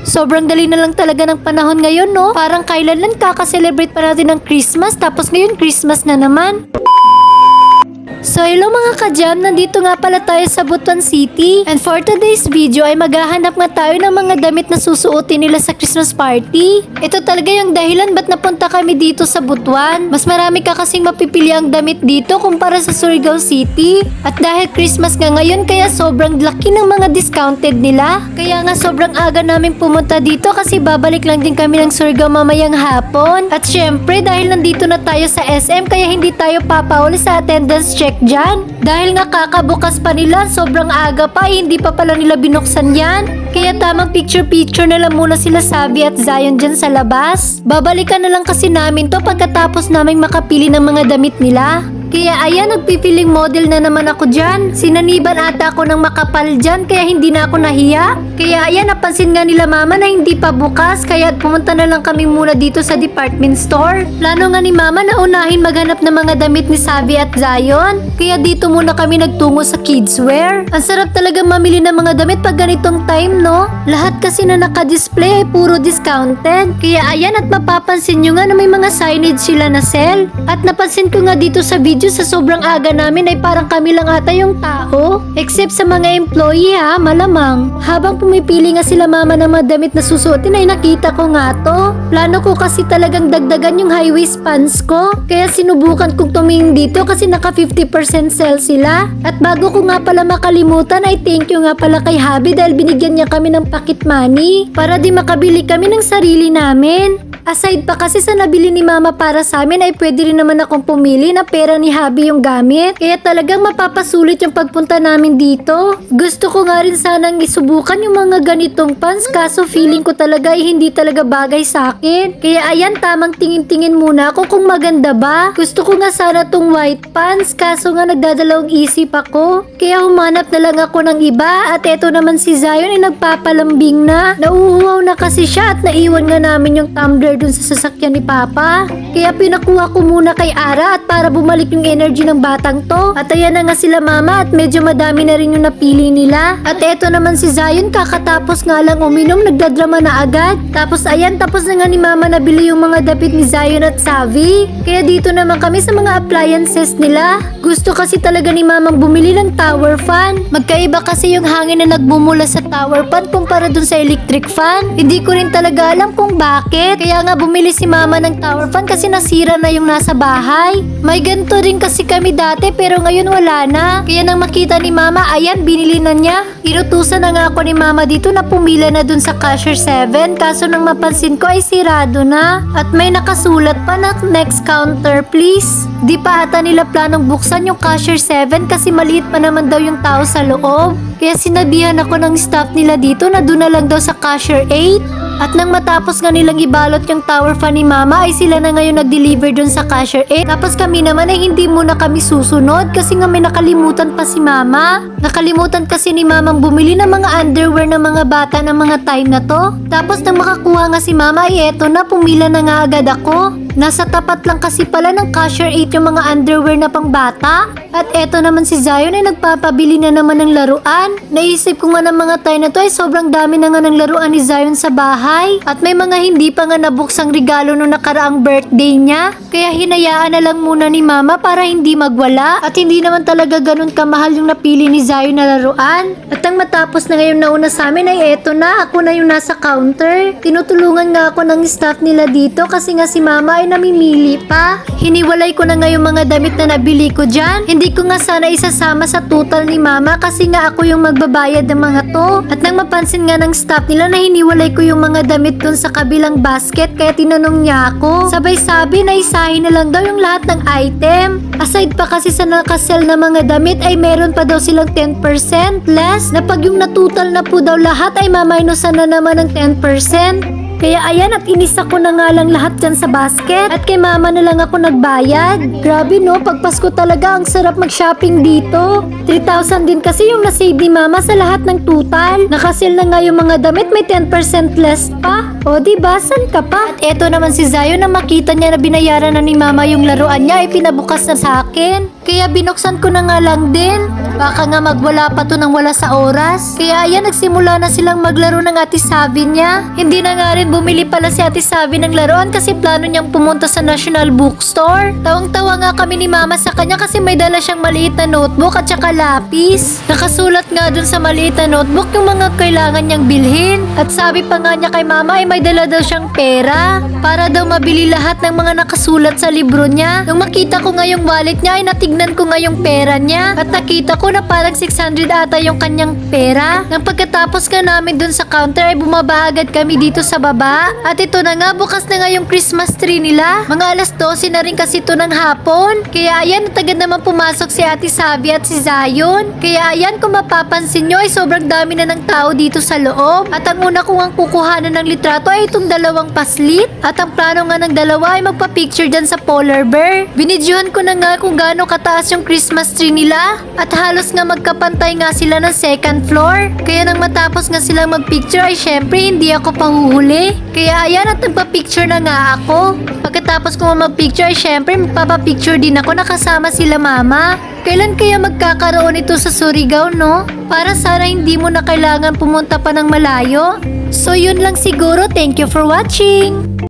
Sobrang dali na lang talaga ng panahon ngayon, no? Parang kailan lang kaka-celebrate pa natin ng Christmas, tapos ngayon Christmas na naman. So hello mga kajam, nandito nga pala tayo sa Butuan City. And for today's video ay maghahanap nga tayo ng mga damit na susuotin nila sa Christmas party. Ito talaga yung dahilan ba't napunta kami dito sa Butuan. Mas marami ka kasing mapipili ang damit dito kumpara sa Surigao City. At dahil Christmas nga ngayon kaya sobrang laki ng mga discounted nila. Kaya nga sobrang aga namin pumunta dito kasi babalik lang din kami ng Surigao mamayang hapon. At syempre dahil nandito na tayo sa SM kaya hindi tayo papauli sa attendance check dyan. Dahil nga kakabukas pa nila, sobrang aga pa, eh, hindi pa pala nila binuksan yan. Kaya tamang picture-picture na lang muna sila Sabi at Zion dyan sa labas. Babalikan na lang kasi namin to pagkatapos naming makapili ng mga damit nila. Kaya ayan, nagpipiling model na naman ako dyan. Sinaniban ata ako ng makapal dyan, kaya hindi na ako nahiya. Kaya ayan, napansin nga nila mama na hindi pa bukas, kaya pumunta na lang kami muna dito sa department store. Plano nga ni mama na unahin maghanap ng mga damit ni Sabi at Zion. Kaya dito muna kami nagtungo sa kidswear. Ang sarap talaga mamili ng mga damit pag ganitong time, no? Lahat kasi na naka-display ay puro discounted. Kaya ayan at mapapansin nyo nga na may mga signage sila na sell. At napansin ko nga dito sa video sa sobrang aga namin ay parang kami lang ata yung tao. Except sa mga employee ha, malamang. Habang pumipili nga sila mama ng mga damit na susuotin ay nakita ko nga to. Plano ko kasi talagang dagdagan yung high waist pants ko. Kaya sinubukan kong tumingin dito kasi naka 50% sale sila. At bago ko nga pala makalimutan ay thank you nga pala kay Habi dahil binigyan niya kami ng pocket money para di makabili kami ng sarili namin. Aside pa kasi sa nabili ni mama para sa amin ay pwede rin naman akong pumili na pera ni Habi yung gamit. Kaya talagang mapapasulit yung pagpunta namin dito. Gusto ko nga rin sanang isubukan yung mga ganitong pants kaso feeling ko talaga ay hindi talaga bagay sa akin. Kaya ayan tamang tingin-tingin muna ako kung maganda ba. Gusto ko nga sana tong white pants kaso nga nagdadalawang isip ako. Kaya humanap na lang ako ng iba at eto naman si Zion ay nagpapalambing na. Nauuhaw na kasi siya at naiwan nga namin yung tumbler dun sa sasakyan ni Papa. Kaya pinakuha ko muna kay Ara at para bumalik yung energy ng batang to. At ayan na nga sila mama at medyo madami na rin yung napili nila. At eto naman si Zion kakatapos nga lang uminom nagdadrama na agad. Tapos ayan tapos na nga ni mama nabili yung mga dapit ni Zion at Savi. Kaya dito naman kami sa mga appliances nila. Gusto kasi talaga ni mamang bumili ng tower fan. Magkaiba kasi yung hangin na nagbumula sa tower fan kumpara dun sa electric fan. Hindi ko rin talaga alam kung bakit. Kaya nga bumili si mama ng tower fan kasi nasira na yung nasa bahay. May ganito rin kasi kami dati pero ngayon wala na. Kaya nang makita ni mama, ayan binili na niya. Inutusan na nga ako ni mama dito na pumila na dun sa cashier 7 kaso nang mapansin ko ay sirado na. At may nakasulat pa na next counter please. Di pa ata nila planong buksan yung cashier 7 kasi maliit pa naman daw yung tao sa loob. Kaya sinabihan ako ng staff nila dito na doon na lang daw sa cashier 8. At nang matapos nga nilang ibalot yung tower fan ni mama ay sila na ngayon nag-deliver doon sa cashier 8. Tapos kami naman ay hindi muna kami susunod kasi nga may nakalimutan pa si mama. Nakalimutan kasi ni mamang bumili ng mga underwear ng mga bata ng mga time na to. Tapos nang makakuha nga si mama ay eto na pumila na nga agad ako. Nasa tapat lang kasi pala ng cashier 8 yung mga underwear na pang bata. At eto naman si Zion ay nagpapabili na naman ng laruan. Naisip ko nga ng mga time na to ay sobrang dami na nga ng laruan ni Zion sa bahay. At may mga hindi pa nga nabuksang regalo nung nakaraang birthday niya. Kaya hinayaan na lang muna ni mama para hindi magwala. At hindi naman talaga ganun kamahal yung napili ni Zion na laruan. At ang matapos na ngayon nauna sa amin ay eto na. Ako na yung nasa counter. Tinutulungan nga ako ng staff nila dito kasi nga si mama ay namimili pa. Hiniwalay ko na nga yung mga damit na nabili ko dyan. Hindi ko nga sana isasama sa total ni mama kasi nga ako yung magbabayad ng mga to. At nang mapansin nga ng staff nila na hiniwalay ko yung mga damit dun sa kabilang basket kaya tinanong niya ako. Sabay sabi na isahin na lang daw yung lahat ng item. Aside pa kasi sa nakasell na mga damit ay meron pa daw silang 10% less na pag yung natutal na po daw lahat ay maminusan na naman ng 10%. Kaya ayan at inisa ko na nga lang lahat dyan sa basket. At kay mama na lang ako nagbayad. Grabe no, pag Pasko talaga ang sarap mag-shopping dito. 3,000 din kasi yung nasave ni mama sa lahat ng total. Nakasil na nga yung mga damit, may 10% less pa. O di ba, san ka pa? At eto naman si Zayo na makita niya na binayaran na ni mama yung laruan niya ay pinabukas na sa akin. Kaya binuksan ko na nga lang din. Baka nga magwala pa to nang wala sa oras. Kaya ayan, nagsimula na silang maglaro ng Ate Savi niya. Hindi na nga rin bumili pala si Ate Savi ng laruan kasi plano niyang pumunta sa National Bookstore. Tawang-tawa nga kami ni Mama sa kanya kasi may dala siyang maliit na notebook at saka lapis. Nakasulat nga dun sa maliit na notebook yung mga kailangan niyang bilhin. At sabi pa nga niya kay Mama ay may dala daw siyang pera para daw mabili lahat ng mga nakasulat sa libro niya. Nung makita ko nga yung wallet niya ay natignan ko nga yung pera niya at nakita ko na parang 600 ata yung kanyang pera. Nang pagkatapos nga namin dun sa counter ay bumaba agad kami dito sa baba. At ito na nga, bukas na nga yung Christmas tree nila. Mga alas 12 na rin kasi ito ng hapon. Kaya ayan, tagad naman pumasok si Ate Sabi at si Zion. Kaya ayan, kung mapapansin nyo ay sobrang dami na ng tao dito sa loob. At ang una kong ang kukuhanan ng litrato ay itong dalawang paslit. At ang plano nga ng dalawa ay magpa-picture dyan sa polar bear. Binidyohan ko na nga kung gaano kataas yung Christmas tree nila. At halos nga magkapantay nga sila ng second floor. Kaya nang matapos nga silang magpicture ay syempre hindi ako pahuhuli. Kaya ayan at nagpa-picture na nga ako. Pagkatapos ko magpicture syempre magpapapicture din ako nakasama sila mama. Kailan kaya magkakaroon ito sa Surigao, no? Para sana hindi mo na kailangan pumunta pa ng malayo. So yun lang siguro. Thank you for watching.